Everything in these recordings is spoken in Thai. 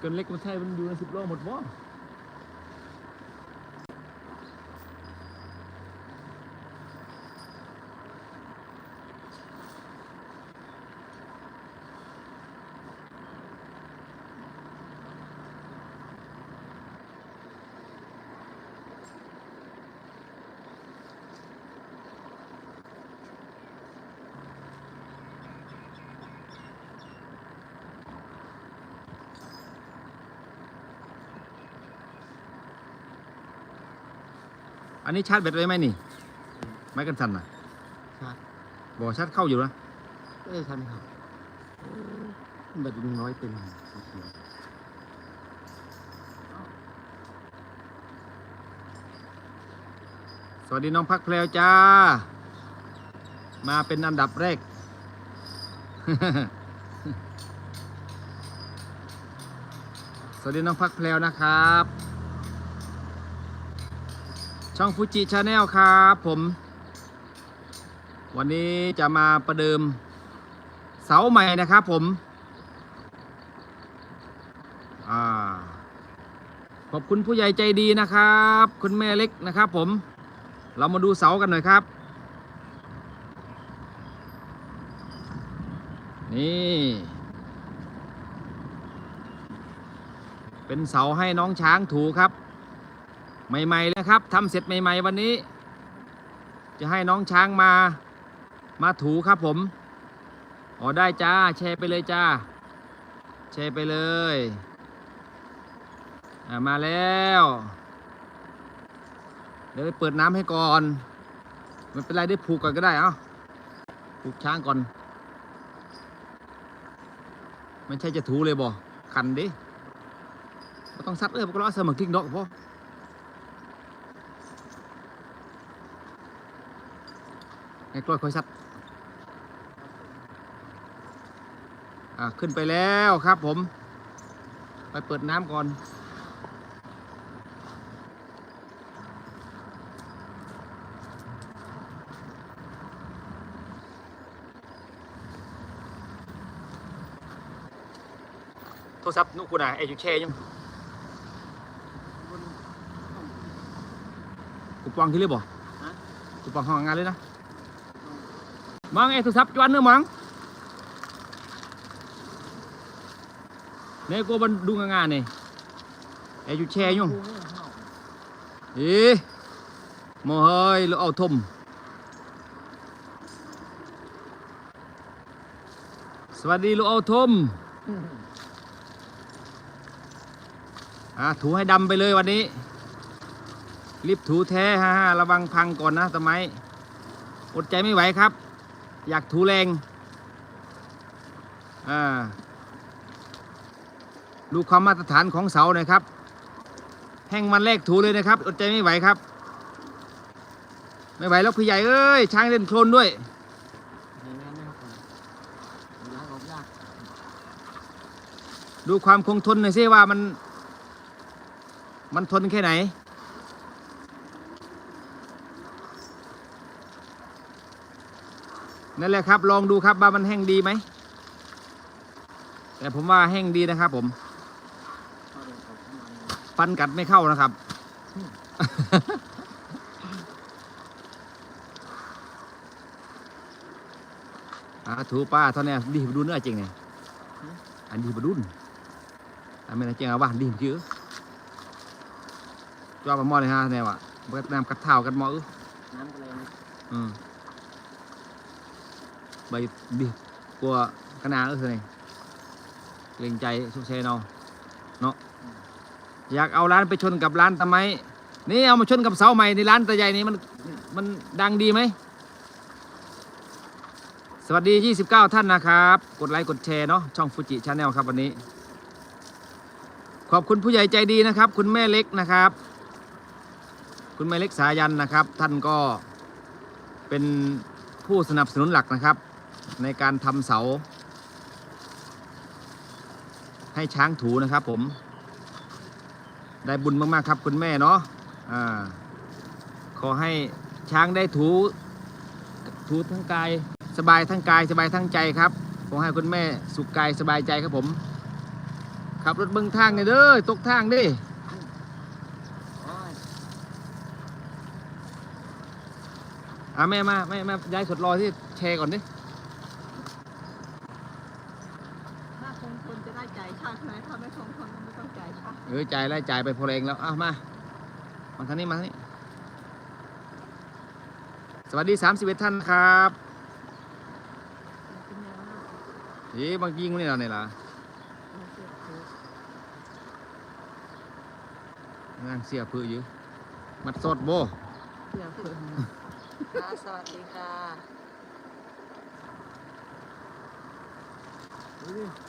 เกินเล็กมันใช่มันอยู่ในสิบโลหมดบ่ อันนี้ชาร์จแบตไว้ไหมนี่ ไม้กันสั่นน่ะชาร์จ บอกชาร์จเข้าอยู่นะเอ้ยใช่ไหมครับแบตยังน้อยเต็มสีเขียวสวัสดีน้องพักแพลวจ้า มาเป็นอันดับแรก สวัสดีน้องพักแพลวนะครับ ช่องฟูจิชาแนลครับผมวันนี้จะมาประเดิมเสาใหม่นะครับผมอขอบคุณผู้ใหญ่ใจดีนะครับ คุณแม่เล็กนะครับผม เรามาดูเสากันหน่อยครับ นี่ เป็นเสาให้น้องช้างถูครับ ใหม่ๆเลยครับทำเสร็จใหม่ ๆ วันนี้ จะให้น้องช้างมามาถูครับผมอ๋อได้จ้าแชร์ไปเลยจ้าแชร์ไปเลยมาแล้ว เดี๋ยวเปิดน้ำให้ก่อนไมันเป็นไรได้ผูกก่อนก็ได้เอ้าผูกช้างก่อนไม่ใช่จะถูเลยบ่คันดิไม่ต้องซัดเออพวกเราเสมอทิ้งดอกพ่อ ให้กล้วยค่อยซัดอ่าขึ้นไปแล้วครับผม ไปเปิดน้ำก่อน โทรศัพท์นุกูน่ะไอ้อยู่แช่ยังกูปองที่เรียบ่กูปองห้องงานเลยนะ มังไอ้โทรศัพท์จวนเนื้อมังเนี่ยกูบันดูงานๆนี่ไอ้อยู่แช่ยังเอ๊ะมอเฮ้ยแล้วเอาทมสวัสดีลูกเอาทมอ่าถูให้ดำไปเลยวันนี้ รีบถูแท้ฮ่าฮ่าระวังพังก่อนนะสมัย อดใจไม่ไหวครับ อยากถูแรงอ่าดูความมาตรฐานของเสาหน่อยครับ แห้งมันแรกถูเลยนะครับอดใจไม่ไหวครับ ไม่ไหวแล้วพี่ใหญ่เอ้ยช้างเล่นโคลนด้วยดูความคงทนหน่อยสิว่ามัน มันทนแค่ไหน นั่นแหละครับ ลองดูครับว่ามันแห้งดีไหม แต่ผมว่าแห้งดีนะครับผมเข้าเดินออกข้างในฟันกัดไม่เข้านะครับอ่าถูป้าเท่านี้ดีบดูเนื้อจริงเนี่ยอันดีบดุนอันไม่น่าเจงเอาบ้านดีจื้อจ้าปลาหม้อเลยฮะเนี่ยวะเบิดน้ำกัดเท้ากันหม้ออื้อน้ำทะเลนี่อืม ใบดีกลัวขนาดเออสิเกรงใจสุกเชนเอาเนาะอยากเอาร้านไปชนกับร้านทำไม นี่เอามาชนกับเสาใหม่ในร้านตะใหญ่นี่มันมันดังดีไหม สวัสดี 29 ท่านนะครับ กดไลค์กดแชร์เนาะช่องฟูจิชาแนลครับวันนี้ ขอบคุณผู้ใหญ่ใจดีนะครับ คุณแม่เล็กนะครับ คุณแม่เล็กสายันนะครับ ท่านก็เป็นผู้สนับสนุนหลักนะครับ ในการทำเสา ให้ช้างถูนะครับผม ได้บุญมาก ๆ ครับคุณแม่เนาะอ่าขอให้ช้างได้ถูถูทั้งกาย สบายทั้งกายสบายทั้งใจครับขอให้คุณแม่สุขกายสบายใจครับผมขับรถเบิ่งทางเนี่ยเด้อตกทางดิอะแม่มาแม่แม่ยายสดรอที่แชร์ก่อนดิ ถ้าคงคนจะได้จ่ายค่าใช่ไหมถ้าไม่คงคนก็ไม่ต้องจ่ายค่า เออจ่ายแล้วจ่ายไปพอแรงแล้วอ้าวมามาทางนี้มาทางนี้ สวัสดี31ท่านครับเป็นแนวหน้าเอ๊ะบางยิงนี่เราเนี่ยล่ะเราเสียบถูกงานเสียพื้อยู่มัดสดโบเสียบถูกค่ะสวัสดีค่ะ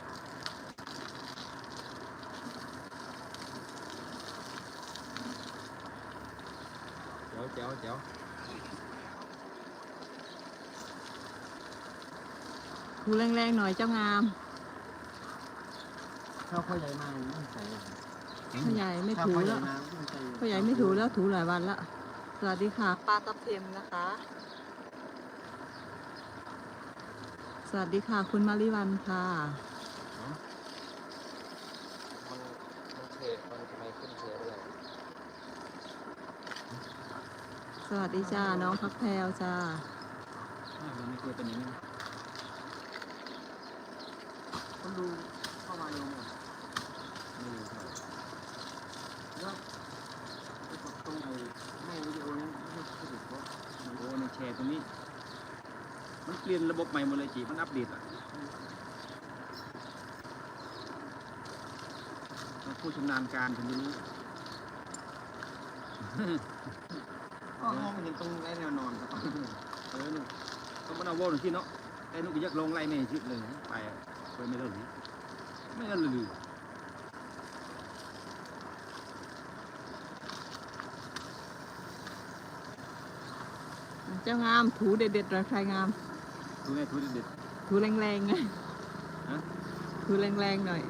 เจ๋วเจ๋วเจ๋วถูแรงๆหน่อยเจ้างามถ้าพ่อใหญ่มาไม่ใส่พ่อใหญ่ไม่ถ้าถูพ่อใหญ่แล้วมาไม่ใส่พ่อใหญ่ไม่ถูแล้วถูหลายวันแล้วสวัสดีค่ะป้าตับเทมนะคะ สวัสดีค่ะคุณมาริวันค่ะ มันมันเทมันทำไมขึ้นเทเลย สวัสดีจ้า น้องพักแพรวจ้าไม่เคยเป็นอย่างนี้คนดูเข้ามาเร็วหมดไม่รู้ครับแล้วไปกดตรงไอ้ไม่วิดีโอนั้นไม่ใช่ดิเพราะโอ้ในแชร์ตรงนี้ มันเปลี่ยนระบบใหม่หมดเลยจีมันอัปเดตอะผู้ชำนาญการถึงจะรู้ ก็มองไม่เห็นตรงไอ้แนวนอนครับเออลูกต้องมาเอาโว้หน่อยสิเนาะไอ้นุกก็ยักลงไล่แม่ชิดเลยไปอะไปไม่ได้หรือไม่ได้หรือเจ้างามถูเด็ดๆหน่อยใครงามทุไงทุเด็ดถูแรงๆไงฮะถูแรงๆหน่อย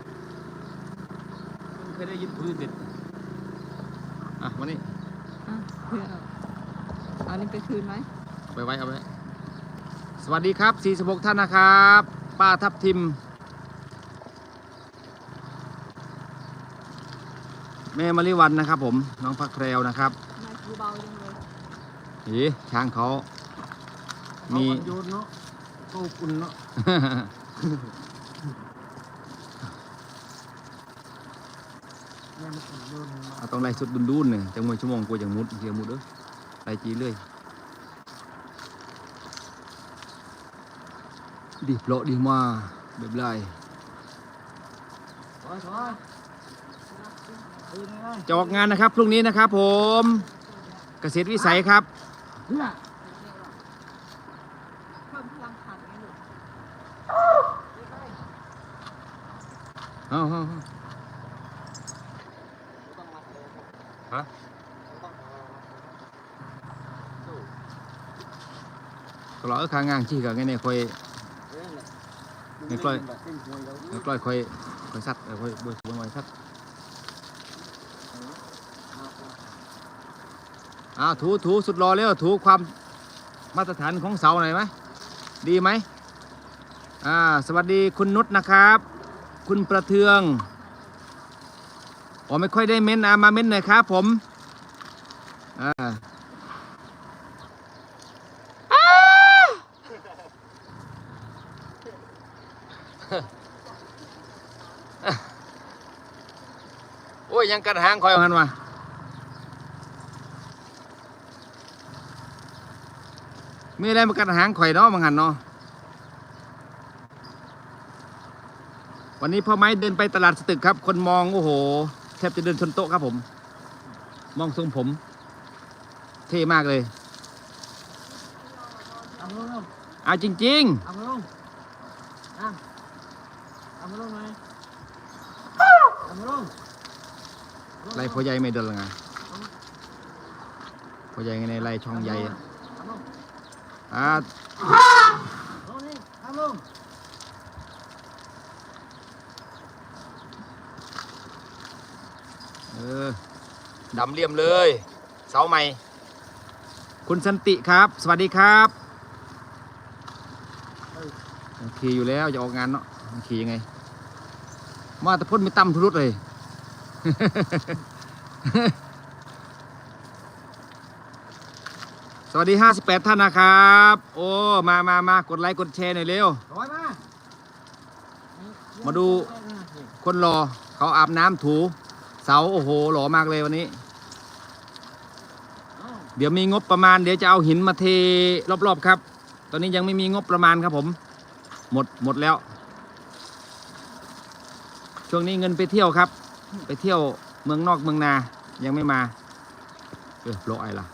ๆเคยได้ยินทุเด็ดอะวันนี้อะเพื่อ เอาเอานี่ไปคืนไหมเอาไปไว้เอาไปไว้สวัสดีครับ 46 ท่านนะครับ ป้าทับทิม แม่มะลิวันนะครับ ผมน้องพักแพรวนะครับไม่ถูเบาจังเลยอีช้างเขา มีมีโยนเนาะโตปุ่นเนาะแม่ไม่ถึงโยนมาเอาต้องไล่สุดดุนๆหนึ่งจังมวยชั่วโมงกลัวจังมุดเฮียมุดเด้อ ไล่จีเลยดีโปรดีมาแบบไรจะออกงานนะครับ พรุ่งนี้นะครับผมเกษตรวิสัยครับเนี่ยเพิ่มพลังขันไงลูกเอาเอาเอาฮะก็รอ เออขางางชี้กับไงเนี่ยคอยไม่กล้วยแล้วก็ค่อยคอยซัดเออค่อยบวยบวยหน่อยซัดอ้าวถูถูสุดรอแล้วถูความมาตรฐานของเสาหน่อยไหมดีไหมอ่าสวัสดีคุณนุชนะครับ คุณประเทืองอ๋อไม่ค่อยได้เม้นอะมาเม้นหน่อยครับผมอ่า โอ้ ยยังกัดหางคอยเอาหันมามีอะไรมากัดหางข่อยเนาะมังหันเนาะวันนี้พ่อไม้เดินไปตลาดสตึกครับ คนมองโอ้โหแทบจะเดินชนโต๊ะครับผม มองทรงผม เท่มากเลยเอามาลงเอาจริงเอามาลงอะเอามาลงไหมเอามาลงๆ ไล่พ่อใหญ่ไม่เดินละไงพ่อใหญ่ไงในไล่ช่องใหญ่อะเอาลงอ่าเออดำเลี่ยมเลย เสาใหม่ คุณสันติครับ สวัสดีครับโอเคอยู่แล้วจะออกงานเนาะโอเคยังไง มาแต่พ่นไม่ตั้มทุรุดเลย สวัสดี 58 ท่านนะครับ โอ้ มามามากดไลค์ กดแชร์หน่อยเร็ว ร้อยมามาดู คนรอเขาอาบน้ำถู เสา โอ้โห หล่อมากเลยวันนี้เอ้าเดี๋ยวมีงบประมาณ เดี๋ยวจะเอาหินมาเทรอบ ๆ ครับ ตอนนี้ยังไม่มีงบประมาณครับผม หมด หมดแล้ว ช่วงนี้เงินไปเที่ยวครับ ไปเที่ยวเมืองนอกเมืองนา ยังไม่มา เออโปรไอล่ะ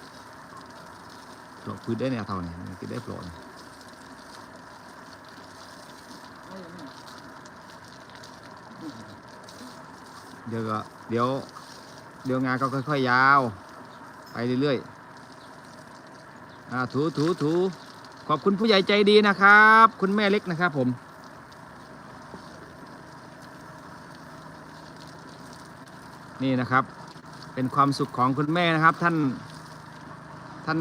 โปรพื้นได้เนี่ยเท่านี้คือได้โปรเนี่ยเดี๋ยวก็เดี๋ยว เดี๋ยวงานก็ค่อยๆยาว ไปเรื่อยๆถูถูถูขอบคุณผู้ใหญ่ใจดีนะครับ คุณแม่เล็กนะครับผม นี่นะครับ เป็นความสุขของคุณแม่นะครับท่าน ท่าน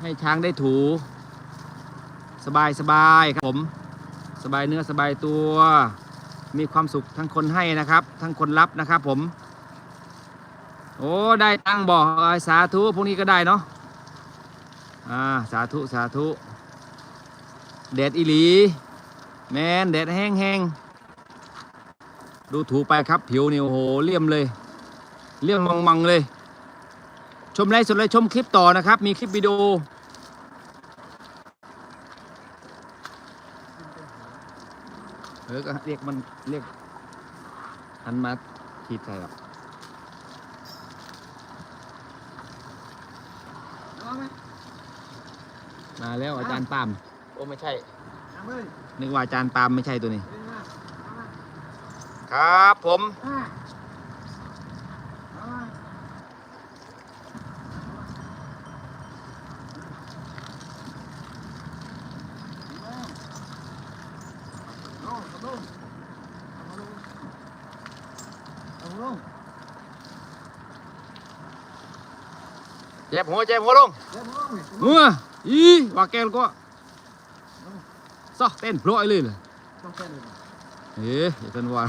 ให้ช้างได้ถู สบายสบายครับผม สบายเนื้อสบายตัว มีความสุขทั้งคนให้นะครับ ทั้งคนรับนะครับผม โอ้ได้ตั้งค์บอสาธุพวกนี้ก็ได้เนาะอ่าสาธุสาธุแดดอีหลี แมนแดดแห้งแห้งๆดูถูไปครับ ผิวนี่โอ้โหเลี่ยมเลย เลี่ยมมังมังๆเลย ชมไลฟ์สดเลยชมคลิปต่อนะครับ มีคลิปวิดีโอ เออก็เรียกมันเรียกอันมาขีดใส่หรอกเอาไหมมาแล้วอาจารย์ปาล์มโอ้ไม่ใช่เอาเลยนึกว่าอาจารย์ปาล์มไม่ใช่ตัวนี้เดินมาเอามาครับผม อ่าเอามาเอามาเอาลงเอามาลงเอามาลง เจ็ บหัวเจ็บหัวลงเดี๋ยวมาลงนี่หัวอีว่าแกลก็ซอเต้นโปรยเลยเลยต้องเต้นเลยเอ๊ะอย่าเต้นว่า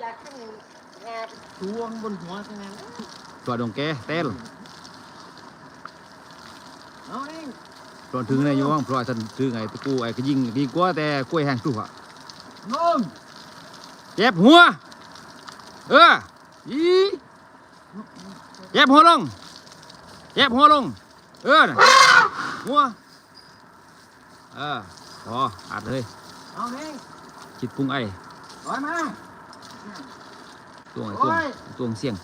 อยากขึ้นงาตวงบนหัวใช่ไหมตัวดงแกเต้นเอาเองตัวถึงในยวงเพราะท่านถึงไงตะกูไอ้ก็ยิงดีกว่าแต่กล้วยแห้งตัวลงเจ็บหัว เอออี เจ็บหัวลงเจ็บหัวลง เออน่ะหัว เออพออัดเลย เอาเองคิดปรุงไอ้ร้อยมาตวงไอ้ตวงโอ้ยตวงเสียง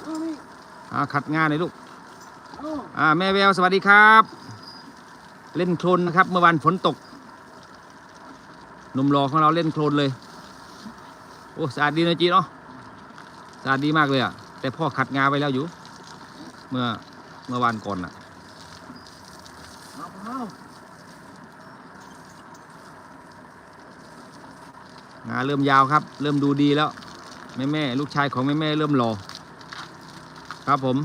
เอาเองอ่าขัดงานเลยลูกเอาอ่าแม่แววสวัสดีครับ เล่นโคลนนะครับ เมื่อวานฝนตกหนุ่มรอของเราเล่นโคลนเลย โอ้สะอาดดีนะจีเนาะ สะอาดดีมากเลยอะ่ะ แต่พ่อขัดงาไว้แล้วอยู่ เมื่อเมื่อวานก่อนอะงาเริ่มยาวครับ เริ่มดูดีแล้ว แม่แม่ลูกชายของแม่แม่เริ่มรอครับผม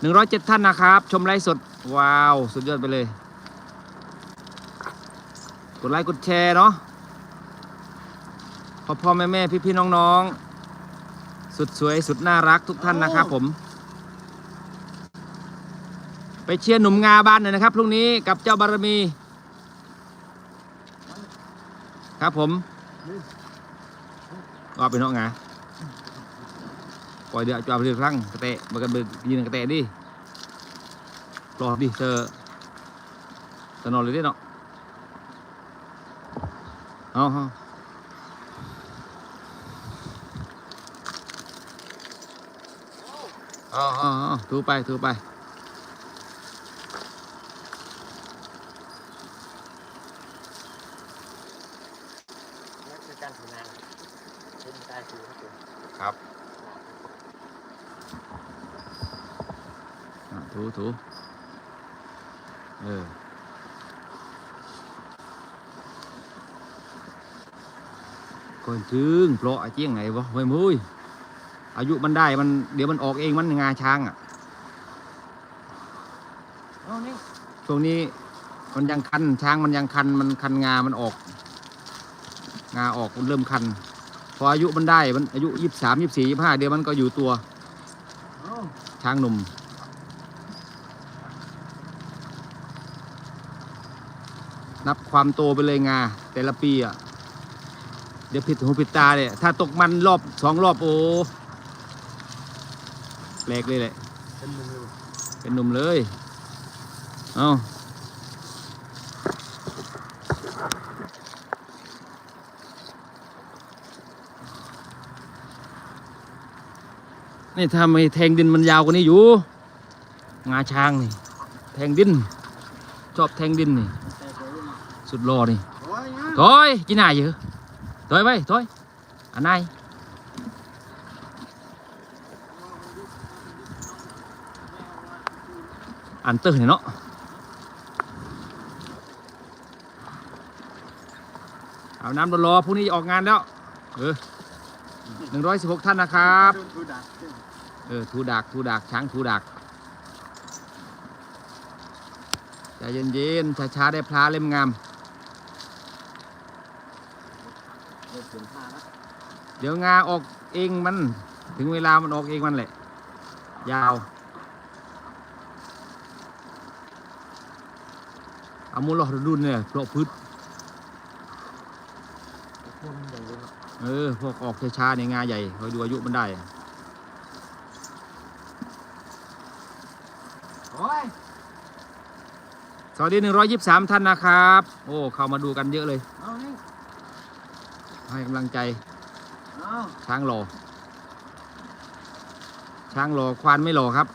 หนึ่งร้อยเจ็ดท่านนะครับ ชมไลฟ์สด ว้าว สุดยอดไปเลย กดไลค์กดแชร์เนาะพ่อพ่อแม่แม่พี่พี่น้องน้อง สุดสวยสุดน่ารักทุกท่านนะครับผม ไปเชียร์หนุ่มงาบ้านหน่อยนะครับพรุ่งนี้กับเจ้าบารมี ครับผมว่าเป็นน้องงาปล่อยเดี๋ยวจะเอาไปเรือครั้งกระเตะมากันเบิกยืนกระเตะดิรอดิเธอจะนอนเลยดิเนาะเอา เอาเอาเอาเอาถูไปถูไป นั่นคือการถูนางเป็นการถูครับผม ครับอ่ะถูถูเออก่อนถึงเพราะไอ้เจียงไหนวะเฮ้ยมุ้ย อายุมันได้มันเดี๋ยวมันออกเองมันงาช้างอะเอานี่ช่วงนี้มันยังคันช้างมันยังคันมันคันงา มันออก งาออกมันเริ่มคัน พออายุมันได้มันอายุยี่สามยี่สี่ยี่ห้าเดี๋ยวมันก็อยู่ตัวเอ้าช้างหนุ่มนับความโตไปเลยงา แต่ละปีอะ เดี๋ยวผิดหูผิดตาเนี่ย ถ้าตกมันรอบสองรอบโอ้ แปลกเลยแหละ เป็นหนึ่งเลยเป็นหนุ่มเลย เอานี่ถ้าไม่แทงดินมันยาวกว่านี้อยู่ งาช้างนี่ แทงดิน ชอบแทงดินนี่แต่เดี๋ยวนี้สุดรอนี่โอ้ยนะถอยจีน่าเยอะถอยไปถอยอันไหน อันเตอร์เนี่ยเนาะเอาน้ำรอๆพรุ่งนี้ออกงานแล้วเออหนึ่งร้อยสิบหกท่านนะครับเออทูดักทูดักช้างทูดักใจเย็นๆช้าๆได้พลาเล่มงามเดี๋ยวงาออกเองมันถึงเวลามันออกเองมันแหละ ยาว เอามูลอดุนเนี่ยเพราะพืชพวกมันใหญ่เลยครับเออพวกออกช้าๆเนี่ยงาใหญ่คอยดูอายุมันได้โอ้ยสวัสดี 123 ท่านนะครับ โอ้ เข้ามาดูกันเยอะเลยเอานี่ให้กำลังใจเอาช้างหล่อ ช้างหล่อควานไม่หล่อครับ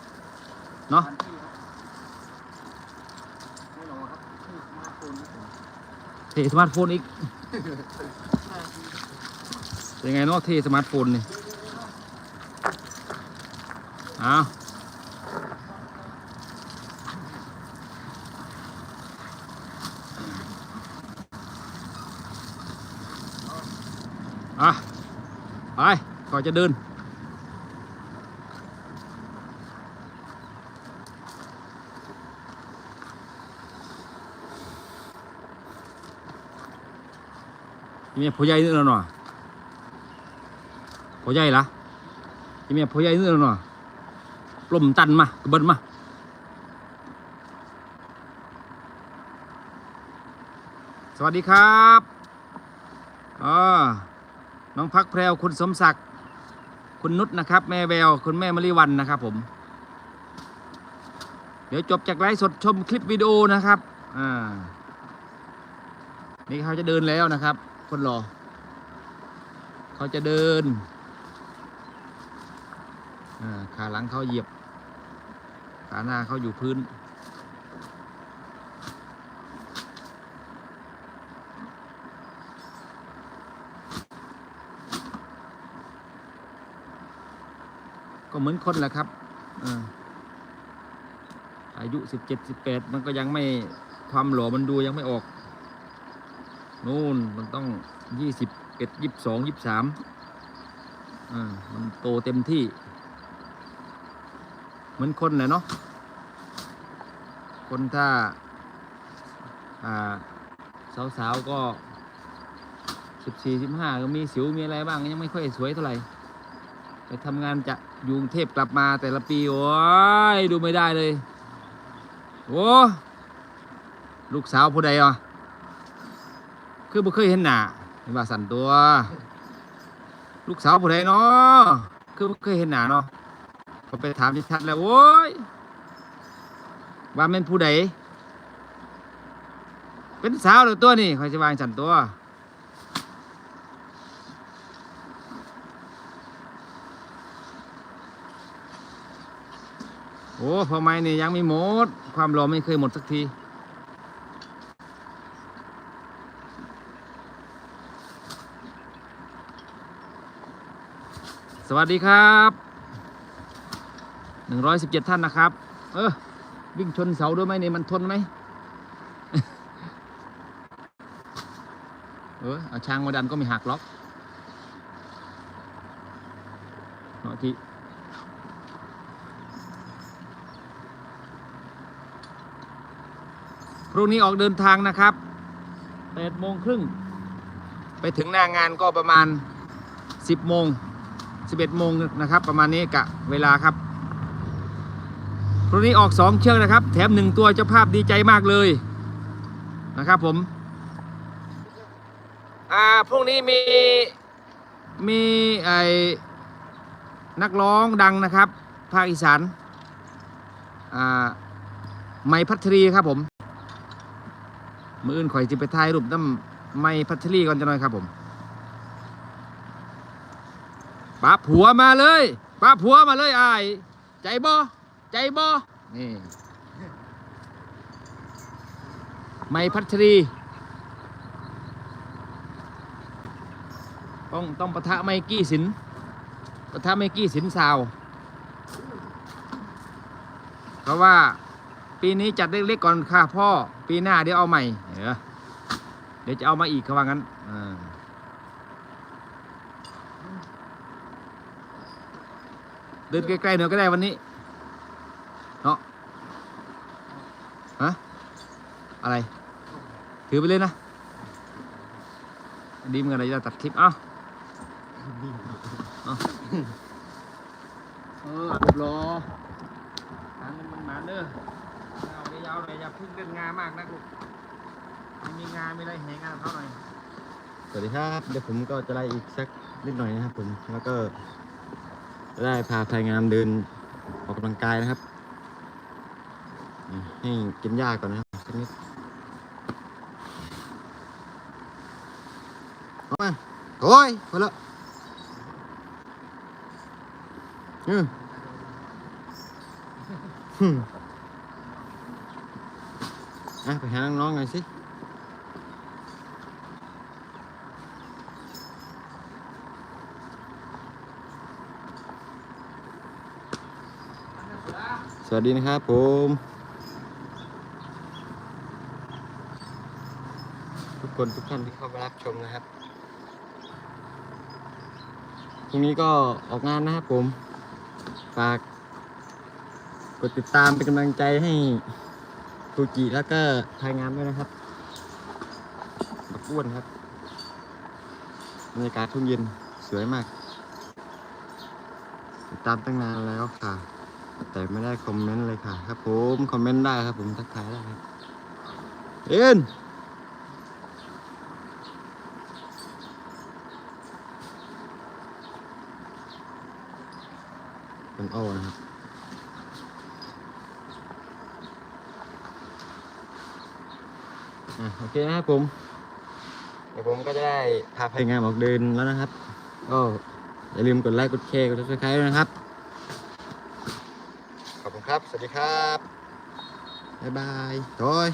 เนาะ พันที่ครับไม่รอครับที่สมาร์ทโฟนนะผม เทสมาร์ทโฟนอีกยังไงเนาะเทสมาร์ทโฟนนี่เอาอะไปก่อนจะเดิน นี่พ่อใหญ่นี่แล้วเนาะพ่อใหญ่ละนี่พ่อใหญ่นี่แล้วเนาะปล้มตันมากระเบิดมาสวัสดีครับอ๋อน้องพักแพรวคุณสมศักดิ์คุณนุชนะครับ แม่แววคุณแม่มริวันนะครับผม เดี๋ยวจบจากไลฟ์สดชมคลิปวิดีโอนะครับอ่านี่เขาจะเดินแล้วนะครับ คนรอเขาจะเดินขาหลังเขาเหยียบ ขาหน้าเขาอยู่พื้น ก็เหมือนคนแหละครับอายุสิบเจ็ดสิบแปดมันก็ยังไม่ความหล่อมันดูยังไม่ออก นู่นมันต้องยี่สิบเอ็ดยี่สิบสองยี่สิบสามอ่ามันโตเต็มที่ เหมือนคนเลยเนาะคนถ้า อ่า สาวๆก็สิบสี่สิบห้าก็มีสิวมีอะไรบ้างยังไม่ค่อยสวยเท่าไหร่ไปทำงานจะยูงเทพกลับมาแต่ละปี โอ้ย ดูไม่ได้เลย โอ้ ลูกสาวผู้ใดอะ คือบ่เคยเห็นหน้าเห็นว่าสั่นตัว ลูกสาวผู้ใดเนาะคือบ่เคยเห็นหน้าเนาะพอไปถามชัดๆแล้วโอ้ยว่าแม่นผู้ใดเป็นสาวหรือตัวนี่คอยจะวางสั่นตัวโอ้พอไม่นี่ยังไม่หมด ความรอไม่เคยหมดสักที สวัสดีครับหนึ่งร้อยสิบเจ็ดท่านนะครับ เออ วิ่งชนเสาด้วยไหมเนี่ยมันทนไหมเออเอาช้างมาดันก็ไม่หักล็อกเนาะที่พรุ่งนี้ออกเดินทางนะครับแปดโมงครึ่ง ไปถึงหน้างานก็ประมาณ 10 โมง 11โมงนะครับ ประมาณนี้กะเวลาครับพรุ่งนี้ออก 2 เชือกนะครับ แถม 1 ตัวเจ้าภาพดีใจมากเลยนะครับผม อ่าพรุ่งนี้มีมีไอ้นักร้องดังนะครับ ภาคอีสานอ่าไม้พัทรีครับผม มืออื่นข่อยจะไปถ่ายรูปน้ำไม้พัทรีก่อนจะหน่อยครับผม ป้าผัวมาเลยป้าผัวมาเลยอาย ใจบ่ใจบ่นี่ ไม้พัทรี ต้องต้องปะทะไมกี้สินปะทะไมกี้สินซาว เพราะว่าปีนี้จัดเล็กๆก่อนค่ะพ่อ ปีหน้าเดี๋ยวเอาใหม่ เดี๋ยวเดี๋ยวจะเอามาอีกเขาว่างั้นอ่า เดินใกล้ๆหน่อยก็ได้วันนี้ เนาะฮะอะไร ถือไปเลยนะ ดีมอนกันเราจะตัดคลิป เอ้าเออรอหาเงินมันหมาเด้อเอายาวๆหน่อยอย่าพึ่งเล่นงามากนะลูกไม่มีงานไม่ได้แหงงานเขาหน่อย สวัสดีครับ เดี๋ยวผมก็จะไล่อีกสักนิดหน่อยนะครับผม แล้วก็ จะได้พาพายงามเดินออกกำลังกายนะครับ ให้กินหญ้าก่อนนะครับสักนิดเอามาโอ้ยพอแล้วอืมฮึมอะไปหาน้องๆหน่อยสิ วัสดีนะครับผมทุกคนทุกท่านที่เข้ามารับชมนะครับพรุ่งนี้ก็ออกงานนะครับผม ฝากกดติดตามเป็นกำลังใจให้ฟูจิแล้วก็ทายงานด้วยนะครับบักอ้วนครับบรรยากาศทุ่งเย็นสวยมาก ติดตามตั้งนานแล้วค่ะ แต่ไม่ได้คอมเมนต์เลยค่ะ ครับผมคอมเมนต์ได้ครับผมทักทายได้ครับเอ็นเป็นโอนะครับโอเคนะครับผม เดี๋ยวผมก็จะได้พาพายงานออกเดินแล้วนะครับ ก็อย่าลืมกดไลค์กดแชร์กด subscribe ด้วยนะครับ สวัสดีครับ บ๊ายบายโอย